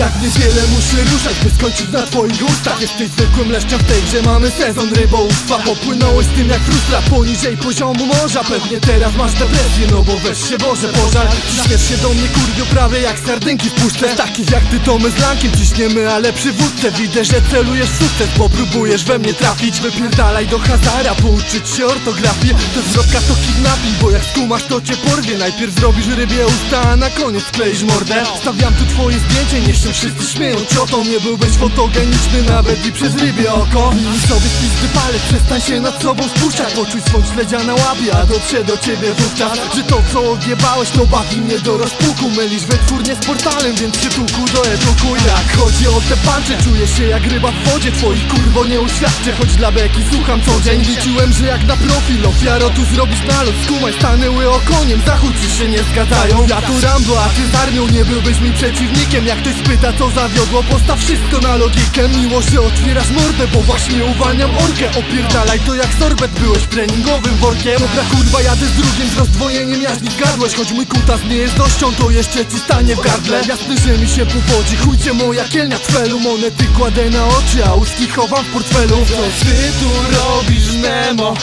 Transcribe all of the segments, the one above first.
Jak niewiele muszę ruszać, by skończyć na twoich ustach. Jesteś zwykłym leszczem w tej grze, mamy sezon rybołówstwa. Popłynąłeś z tym jak frustra, poniżej poziomu morza. Pewnie teraz masz depresję, no bo weź się Boże pożar. Ciśniesz się do mnie kurwiu prawie jak sardynki w puszce. Takich jak ty to my z lankiem ciśniemy, ale przywódcę Widzę, że celujesz sukces, bo próbujesz we mnie trafić. Wypierdalaj do Hazara, pouczyć się ortografii. To zwrotka to kidnapping, bo jak skumasz to cię porwie. Najpierw zrobisz rybie usta, a na koniec kleisz mordę. Stawiam tu twoje zdjęcie, niech się wszyscy śmieją. Ciotą Nie byłbyś fotogeniczny nawet i przez rybie oko. I sobie z pizdy palec, przestań się nad sobą spuszczać Poczuj swą śledzia na łapie, a dotrze do ciebie wówczas. Że to co odjebałeś to bawi mnie do rozpuku? Mylisz wytwórnię z portalem, więc się tuku do edukuj Jak chodzi o te pancze, czuję się jak ryba w wodzie. Twoich kurwo nie uświadczę, choć dla beki słucham co dzień. Liczyłem, że jak na profil ofiaro tu zrobisz nalot Skumaj stanęły okoniem, zachód się nie zgadzają. Ja tu Rambo, a ty z armią. Nie byłbyś mi przeciwnikiem Jak ktoś spyta co zawiodło, postaw wszystko na logikę. Miło, że otwierasz mordę, bo właśnie uwalniam orkę. Opierdalaj to jak sorbet, byłeś treningowym workiem. Dobra kurwa, jadę z drugim, z rozdwojeniem jaźni zgadłeś Choć mój kutas nie jest dością, to jeszcze ci stanie w gardle. Jasne, że mi się powodzi, chujcie moja kielnia twelu Monety kładę na oczy, a łuski chowam w portfelu. Co ty tu robisz, Nemo?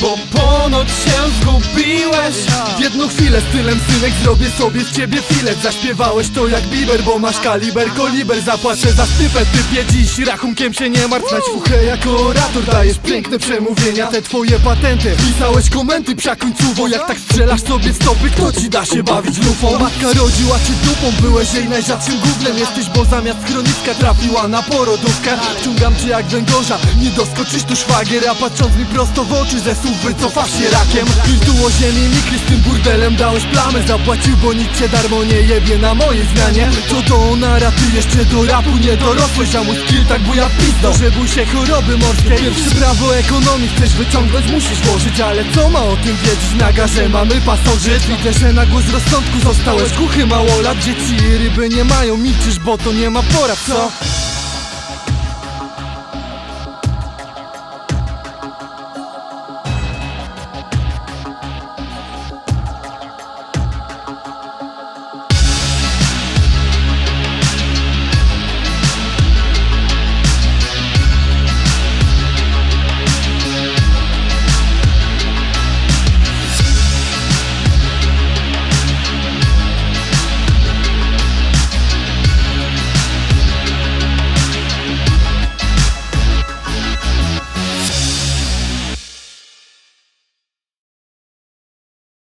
Bo ponoć się zgubiłeś. W jedną chwilę stylem synek zrobię sobie z ciebie filet. Zaśpiewałeś to jak Bieber, bo masz kaliber, koliber. Zapłacę za stypę, typie. Dziś rachunkiem się nie martw Znać fuchę jako orator, dajesz piękne przemówienia. Te twoje patenty, pisałeś komenty psia końcowo Jak tak strzelasz sobie stopy, kto ci da się bawić lufą? Matka rodziła cię dupą, byłeś jej najrzadszym gównem. Jesteś, bo zamiast chroniska trafiła na porodówkę. Wciągam cię jak węgorza, nie doskoczysz tu szwagier A patrząc mi prosto w oczy, ze słów wycofasz się rakiem. Wirtuło ziemi mikry z tym burdelem dałeś plamy Zapłacił, bo nikt cię darmo nie jebie na mojej zmianie. To do onara, ty jeszcze do rapu nie dorosłeś. A mój skill tak buja pizdo, że bój się choroby morskiej Pierwsze prawo ekonomii chcesz wyciągnąć, musisz włożyć. Ale co ma o tym wiedzieć? Naga, że mamy pasożyt. Widzę, że na głos rozsądku zostałeś. Głuchy małolat Dzieci i ryby nie mają, milczysz, bo to nie ma porad, co?